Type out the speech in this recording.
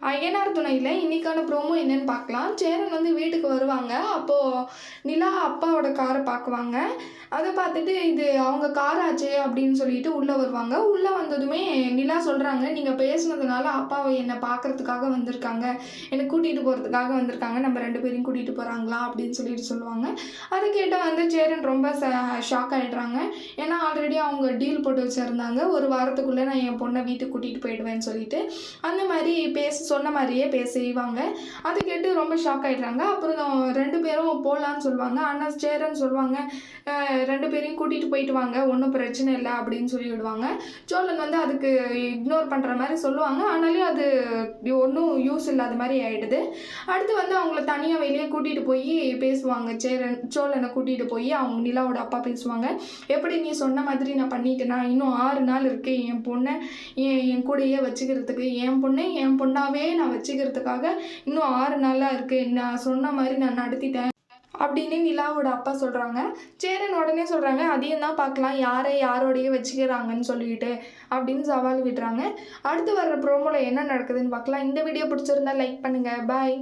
ஐயனார் துணையில் இன்னைக்கான ப்ரோமோ என்னன்னு பார்க்கலாம். சேரன் வந்து வீட்டுக்கு வருவாங்க. அப்போது நிலா அப்பாவோட காரை பார்க்குவாங்க. அதை பார்த்துட்டு இது அவங்க கார் ஆச்சு அப்படின்னு சொல்லிட்டு உள்ளே வருவாங்க. உள்ளே வந்ததுமே நிலா சொல்கிறாங்க நீங்கள் பேசுனதுனால அப்பாவை என்னை பார்க்குறதுக்காக வந்திருக்காங்க. என்னை கூட்டிகிட்டு போகிறதுக்காக வந்திருக்காங்க. நம்ம ரெண்டு பேரையும் கூட்டிகிட்டு போகிறாங்களா அப்படின்னு சொல்லிட்டு சொல்லுவாங்க. அதை கேட்ட வந்து சேரன் ரொம்ப ஷாக் ஆகிடுறாங்க ஏன்னா ஆல்ரெடி அவங்க டீல் போட்டு வச்சுருந்தாங்க. ஒரு வாரத்துக்குள்ளே நான் என் பொண்ணை வீட்டுக்கு கூட்டிகிட்டு போயிடுவேன்னு சொல்லிட்டு. அந்த மாதிரி பேச சொன்ன மாதிரியே பேச செய்வாங்க அதை கேட்டு ரொம்ப ஷாக் ஆகிடுறாங்க அப்புறம் ரெண்டு பேரும் போகலான்னு சொல்லுவாங்க. ஆனால் சேரன் சொல்லுவாங்க. ரெண்டு பேரையும் கூட்டிகிட்டு போயிட்டு வாங்க. ஒன்றும் பிரச்சனை இல்லை அப்படின்னு சொல்லி விடுவாங்க சோழன் வந்து அதுக்கு இக்னோர் பண்ணுற மாதிரி சொல்லுவாங்க. ஆனாலும் அது ஒன்றும் யூஸ் இல்லாத மாதிரி ஆகிடுது அடுத்து வந்து அவங்கள தனியாக வெளியே கூட்டிகிட்டு போய் பேசுவாங்க. சேரன் சோழனை கூட்டிகிட்டு போய் அவங்க நிலாவோட அப்பா பேசுவாங்க. எப்படி நீ சொன்ன மாதிரி நான் பண்ணிட்டேனா. இன்னும் ஆறு நாள் இருக்குது என் பொண்ணை என் என் கூடயே வச்சுக்கிறதுக்கு. என் பொண்ணை என் பொண்ணாவே நான் வச்சுக்கிறதுக்காக இன்னும் ஆறு நாளாக இருக்குது நான் சொன்ன மாதிரி நான் நடத்திட்டேன். அப்படின்னு நிலாவோட அப்பா சொல்கிறாங்க சேரன் உடனே சொல்கிறாங்க அதையும் தான் பார்க்கலாம். யாரை யாரோடையே வச்சுக்கிறாங்கன்னு சொல்லிட்டு அப்படின்னு சவால் விடுறாங்க. அடுத்து வர்ற ப்ரோமோவில் என்ன நடக்குதுன்னு பார்க்கலாம். இந்த வீடியோ பிடிச்சிருந்தா லைக் பண்ணுங்கள் பாய்